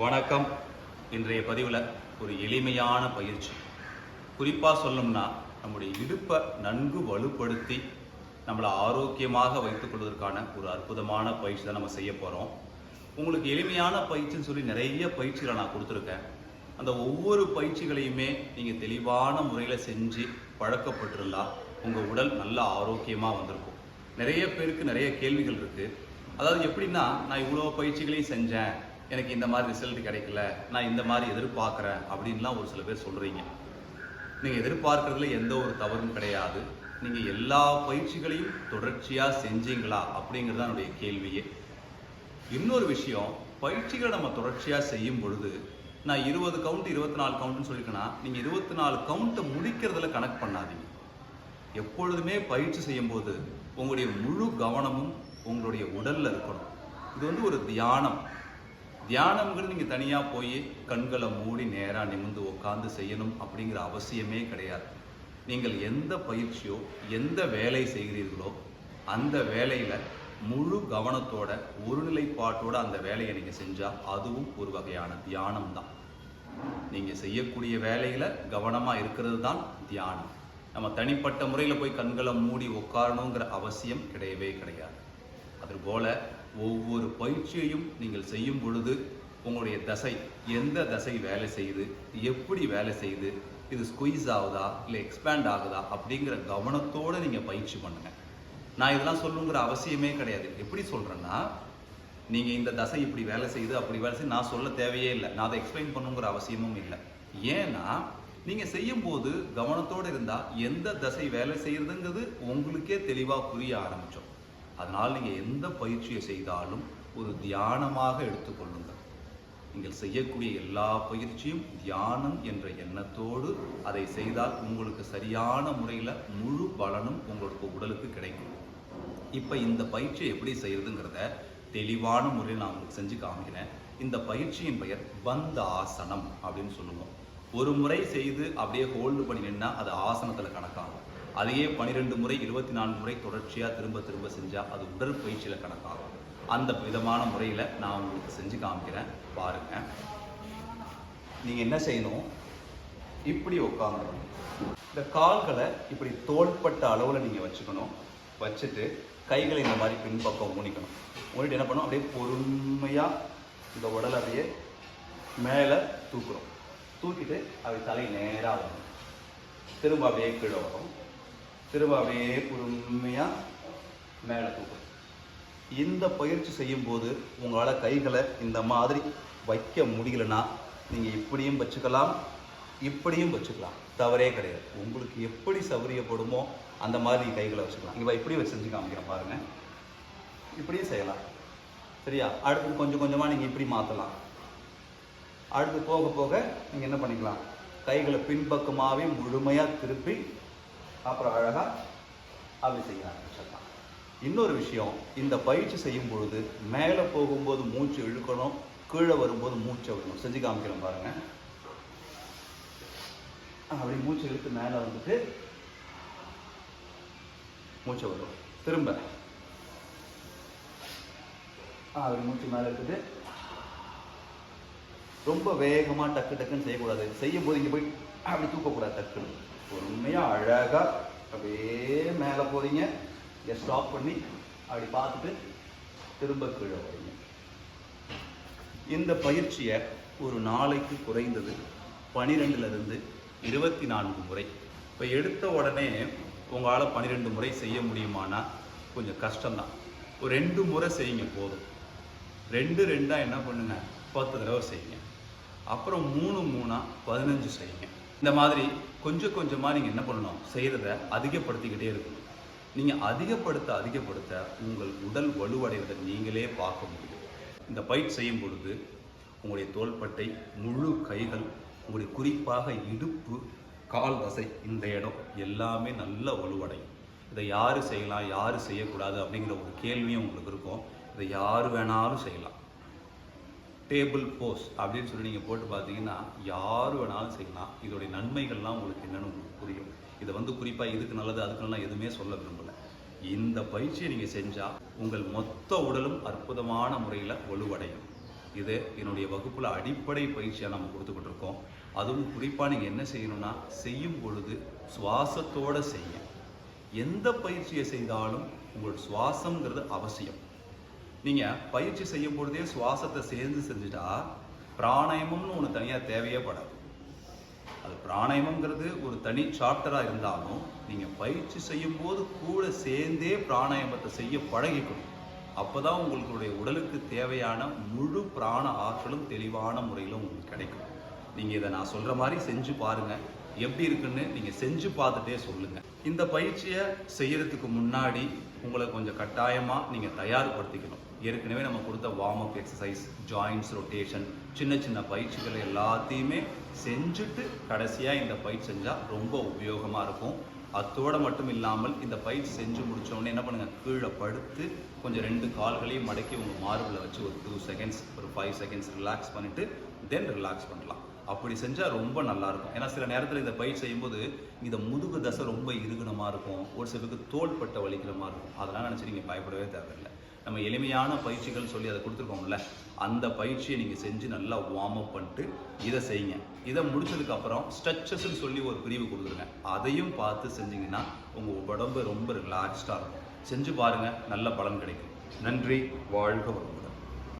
வணக்கம். இன்றைய பதிவில் ஒரு எளிமையான பயிற்சி. குறிப்பாக சொல்லணும்னா நம்முடைய இடுப்பை நன்கு வலுப்படுத்தி நம்மளை ஆரோக்கியமாக வைத்துக் கொள்வதற்கான ஒரு அற்புதமான பயிற்சி தான் நம்ம செய்ய போகிறோம் உங்களுக்கு எளிமையான பயிற்சின்னு சொல்லி நிறைய பயிற்சிகளை நான் கொடுத்துருக்கேன். அந்த ஒவ்வொரு பயிற்சிகளையுமே நீங்கள் தெளிவான முறையில் செஞ்சு பழக்கப்பட்டிருந்தால் உங்கள் உடல் நல்ல ஆரோக்கியமாக வந்திருக்கும். நிறைய பேருக்கு நிறைய கேள்விகள் இருக்குது அதாவது எப்படின்னா நான் இவ்வளோ பயிற்சிகளையும் செஞ்சேன். எனக்கு இந்த மாதிரி ரிசல்ட் கிடைக்கல நான் இந்த மாதிரி எதிர்பார்க்குறேன் அப்படின்லாம் ஒரு சில பேர் சொல்கிறீங்க நீங்கள் எதிர்பார்க்குறதுல எந்த ஒரு தவறும் கிடையாது. நீங்கள் எல்லா பயிற்சிகளையும் தொடர்ச்சியாக செஞ்சீங்களா அப்படிங்கிறது தான் என்னுடைய கேள்வியே. இன்னொரு விஷயம் பயிற்சிகளை நம்ம தொடர்ச்சியாக செய்யும் பொழுது நான் இருபது கவுண்ட் இருபத்தி நாலு கவுண்ட்னு சொல்லியிருக்கேன்னா நீங்கள் இருபத்தி நாலு கவுண்ட்டை முடிக்கிறதுல கணக்கு பண்ணாதீங்க. எப்பொழுதுமே பயிற்சி செய்யும்போது உங்களுடைய முழு கவனமும் உங்களுடைய உடலில் இருக்கணும். இது வந்து ஒரு தியானம். தியானம்ங்கிறது நீங்கள் தனியாக போய் கண்களை மூடி நேராக நிமிர்ந்து உட்காந்து செய்யணும் அப்படிங்கிற அவசியமே கிடையாது. நீங்கள் எந்த பயிற்சியோ எந்த வேலை செய்கிறீர்களோ அந்த வேலையில் முழு கவனத்தோட ஒருநிலைப்பாட்டோட அந்த வேலையை நீங்கள் செஞ்சால் அதுவும் ஒரு வகையான தியானம் தான். நீங்கள் செய்யக்கூடிய வேலையில் கவனமாக இருக்கிறது தான் தியானம். நம்ம தனிப்பட்ட முறையில் போய் கண்களை மூடி உட்காரணுங்கிற அவசியம் கிடையவே கிடையாது. அதுபோல ஒவ்வொரு பயிற்சியையும் நீங்கள் செய்யும் பொழுது உங்களுடைய தசை எந்த தசை வேலை செய்யுது எப்படி வேலை செய்யுது இது ஸ்குவீஸ் ஆகுதா இல்லை எக்ஸ்பேண்ட் ஆகுதா அப்படிங்கிற கவனத்தோடு நீங்கள் பயிற்சி பண்ணுங்க. நான் இதெல்லாம் சொல்லுங்கிற அவசியமே கிடையாது. எப்படி சொல்கிறேன்னா நீங்கள் இந்த தசை இப்படி வேலை செய்யுது அப்படி வேலை செய்யுது நான் சொல்ல தேவையே இல்லை. நான் அதை எக்ஸ்பிளைன் பண்ணுங்கிற அவசியமும் இல்லை. ஏன்னா நீங்கள் செய்யும்போது கவனத்தோடு இருந்தால் எந்த தசை வேலை செய்கிறதுங்கிறது உங்களுக்கே தெளிவாக புரிய ஆரம்பித்தோம் அதனால் நீங்கள் எந்த பயிற்சியை செய்தாலும் ஒரு தியானமாக எடுத்துக்கொள்ளுங்கள். நீங்கள் செய்யக்கூடிய எல்லா பயிற்சியும் தியானம் என்ற எண்ணத்தோடு அதை செய்தால் உங்களுக்கு சரியான முறையில் முழு பலனும் உங்களுக்கு உடலுக்கு கிடைக்கும். இப்போ இந்த பயிற்சியை எப்படி செய்யறதுங்கிறத தெளிவான முறையில் நான் உங்களுக்கு செஞ்சு காமிக்கிறேன். இந்த பயிற்சியின் பெயர் பந்த ஆசனம் அப்படின்னு சொல்லுவோம். ஒரு முறை செய்து அப்படியே ஹோல்டு பண்ணி நின்னா அது ஆசனத்தில் கணக்காகும். அதையே பன்னிரெண்டு முறை இருபத்தி நான்கு முறை தொடர்ச்சியாக திரும்ப திரும்ப செஞ்சால் அது உடற்பயிற்சியில் கணக்காகும். அந்த விதமான முறையில் நான் உங்களுக்கு செஞ்சு காமிக்கிறேன். பாருங்க. நீங்கள் என்ன செய்யணும்? இப்படி உட்காந்துடணும் இந்த கால்களை இப்படி தோள்பட்ட அளவில் நீங்கள் வச்சுக்கணும். வச்சுட்டு கைகளை இந்த மாதிரி பின்பக்கம் ஊனிக்கணும். ஊனிட்டு என்ன பண்ணணும்? அப்படியே பொறுமையாக இந்த உடலை அப்படியே மேலே தூக்குறோம். தூக்கிட்டு அப்படி தலை நேராக வரும். திரும்ப அப்படியே கீழே வரும். திரும்ப பொறுமையாக மேலே தூக்கும் இந்த பயிற்சி செய்யும்போது உங்களால் கைகளை இந்த மாதிரி வைக்க முடியலன்னா நீங்கள் இப்படியும் வச்சுக்கலாம் இப்படியும் வச்சுக்கலாம். தவறே கிடையாது. உங்களுக்கு எப்படி சௌரியப்படுமோ அந்த மாதிரி நீங்கள் கைகளை வச்சுக்கலாம். இங்கே இப்படி வச்சு செஞ்சு காமிக்கிறேன் பாருங்கள் இப்படியும் செய்யலாம். சரியா? அடுத்து கொஞ்சம் கொஞ்சமாக நீங்கள் இப்படி மாற்றலாம் அடுத்து போக போக நீங்கள் என்ன பண்ணிக்கலாம்? கைகளை பின்பக்கமாகவே முழுமையாக திருப்பி அப்புறம் அழகாக அப்படி செய்ய ஆரம்பிச்சிடலாம் இன்னொரு விஷயம் இந்த பயிற்சி செய்யும் பொழுது மேலே போகும்போது மூச்சு இழுக்கணும் கீழே வரும்போது மூச்சை விடணும். செஞ்சு காமிக்கிறோம் பாருங்க. அப்படி மூச்சு இழுத்து மேலே வந்துட்டு மூச்சை வரும் திரும்ப. அப்படி மூச்சு மேலே இருக்குது ரொம்ப வேகமாக டக்கு டக்குன்னு செய்யக்கூடாது. செய்யும் போது இங்கே போய் அப்படி தூக்கக்கூடாது டக்குன்னு. பொறுமையாக அழகாக அப்படியே மேலே போகிறீங்க இங்கே ஸ்டாப் பண்ணி அப்படி பார்த்துட்டு திரும்ப கீழே வரீங்க இந்த பயிற்சியை ஒரு நாளைக்கு குறைந்தது பனிரெண்டுலேருந்து இருபத்தி நான்கு முறை. இப்போ எடுத்த உடனே உங்களால் பன்னிரெண்டு முறை செய்ய முடியுமானா கொஞ்சம் கஷ்டம்தான். ஒரு ரெண்டு முறை செய்யுங்க போதும். ரெண்டு ரெண்டாக என்ன பண்ணுங்க? பத்து தடவை செய்யுங்க. அப்புறம் மூணு மூணாக பதினஞ்சு செய்யுங்க. இந்த மாதிரி கொஞ்சம் கொஞ்சமாக நீங்கள் என்ன பண்ணணும்? செய்கிறத அதிகப்படுத்திக்கிட்டே இருக்கணும். நீங்கள் அதிகப்படுத்த அதிகப்படுத்த உங்கள் உடல் வலுவடைவதை நீங்களே பார்க்க முடியும். இந்த பயிற்சி செய்யும் பொழுது உங்களுடைய தோள்பட்டை முழு கைகள் உங்களுடைய குறிப்பாக இடுப்பு கால் தசை இந்த இடம் எல்லாமே நல்ல வலுவடையும். இதை யார் செய்யலாம்? யார் செய்யக்கூடாது? அப்படிங்கிற ஒரு கேள்வியும் உங்களுக்கு இருக்கும். இதை யார் வேணாலும் செய்யலாம். டேபிள் போஸ் அப்படின்னு சொல்லி நீங்கள் போட்டு பார்த்தீங்கன்னா யார் வேணாலும் செய்யலாம். இதோடைய நன்மைகள்லாம் உங்களுக்கு என்னென்னு உங்களுக்கு புரியும். இதை வந்து குறிப்பாக இதுக்கு நல்லது அதுக்குலாம் எதுவுமே சொல்ல விரும்பலை. இந்த பயிற்சியை நீங்கள் செஞ்சால் உங்கள் மொத்த உடலும் அற்புதமான முறையில் வலுவடையும். இது என்னுடைய வகுப்பில் அடிப்படை பயிற்சியாக நம்ம கொடுத்துக்கிட்டு இருக்கோம். அதுவும் குறிப்பாக நீங்கள் என்ன செய்யணும்னா செய்யும் பொழுது சுவாசத்தோடு செய்ய எந்த பயிற்சியை செய்தாலும் உங்கள் சுவாசம்ங்கிறது அவசியம். நீங்கள் பயிற்சி செய்யும் பொழுதே சுவாசத்தை சேர்ந்து செஞ்சுட்டா பிராணாயாமம்னு ஒன்று தனியாக தேவையே படாது. அது பிராணாயாமம்ங்கிறது ஒரு தனி சாப்டராக இருந்தாலும் நீங்கள் பயிற்சி செய்யும் போது கூட சேர்ந்தே பிராணாயாமத்தை செய்ய பழகிக்கணும். அப்போ தான் உங்களுடைய உடலுக்கு தேவையான முழு பிராண ஆற்றலும் தெளிவான முறையில் உங்களுக்கு கிடைக்கும். நீங்கள் இதை நான் சொல்கிற மாதிரி செஞ்சு பாருங்க. எப்படி இருக்குன்னு நீங்கள் செஞ்சு பார்த்துட்டே சொல்லுங்கள் இந்த பயிற்சியை செய்கிறதுக்கு முன்னாடி உங்களை கொஞ்சம் கட்டாயமாக நீங்கள் தயார்படுத்திக்கணும். ஏற்கனவே நம்ம கொடுத்த warm up exercise joints rotation சின்ன சின்ன பயிற்சிகள் எல்லாத்தையுமே செஞ்சுட்டு கடைசியாக இந்த பயிற்சி செஞ்சால் ரொம்ப உபயோகமாக இருக்கும். அத்தோடு மட்டும் இல்லாமல் இந்த பயிற்சி செஞ்சு முடித்தோடனே என்ன பண்ணுங்க? கீழே படுத்து கொஞ்சம் ரெண்டு கால்களையும் மடக்கி உங்கள் மார்பில் வச்சு ஒரு டூ செகண்ட்ஸ் ஒரு ஃபைவ் செகண்ட்ஸ் ரிலாக்ஸ் பண்ணிவிட்டு தென் ரிலாக்ஸ் பண்ணலாம். அப்படி செஞ்சால் ரொம்ப நல்லா இருக்கும் ஏன்னா சில நேரத்தில் இந்த பயிற்சி செய்யும்போது இந்த முதுகு தசை ரொம்ப இறுகுனமாக இருக்கும். ஒரு சிலருக்கு தோள்பட்டை வலிக்கிற மாதிரி இருக்கும். அதெல்லாம் நினச்சி நீங்கள் பயப்படவே தேவையில்லை. நம்ம எளிமையான பயிற்சிகள் சொல்லி அதை கொடுத்துருக்கோம்ல அந்த பயிற்சியை நீங்கள் செஞ்சு நல்லா வார்ம் அப் பண்ணிட்டு இதை செய்யுங்க. இதை முடிச்சதுக்கப்புறம் ஸ்ட்ரெச்சஸ்ன்னு சொல்லி ஒரு பிரிவு கொடுத்துருங்க. அதையும் பார்த்து செஞ்சீங்கன்னா உங்கள் உடம்பு ரொம்ப ரிலாக்ஸ்டாக இருக்கும். செஞ்சு பாருங்கள் நல்ல பலன் கிடைக்கும். நன்றி வாழ்க வளமுடன்.